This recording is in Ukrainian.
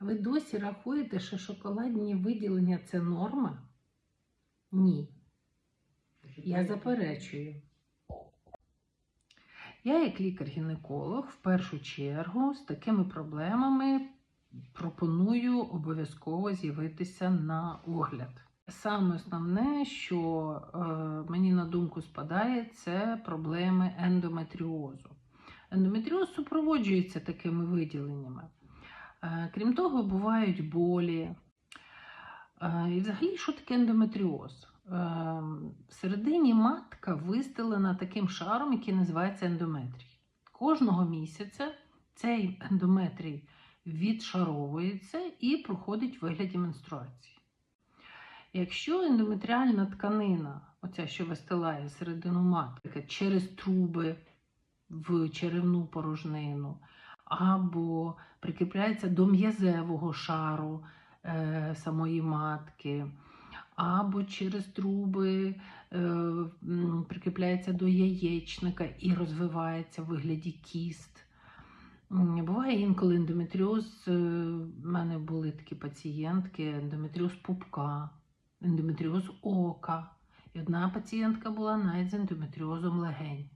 Ви досі рахуєте, що шоколадні виділення це норма? Ні. Я заперечую. Я, як лікар-гінеколог, в першу чергу з такими проблемами пропоную обов'язково з'явитися на огляд. Саме основне, що е, мені на думку спадає, це проблеми ендометріозу. Ендометріоз супроводжується такими виділеннями. Е, крім того, бувають болі. Е, і взагалі, що таке ендометріоз? Е, всередині матка вистелена таким шаром, який називається ендометрій. Кожного місяця цей ендометрій відшаровується і проходить в вигляді менструації. Якщо ендометріальна тканина, оця, що вистилає середину матки через труби в черевну порожнину, або прикріпляється до м'язевого шару е, самої матки, або через труби е, прикріпляється до яєчника і розвивається в вигляді кіст. Буває інколи ендометріоз. е, В мене були такі пацієнтки, ендометріоз пупка, ендометріоз ока. І одна пацієнтка була навіть з ендометріозом легень.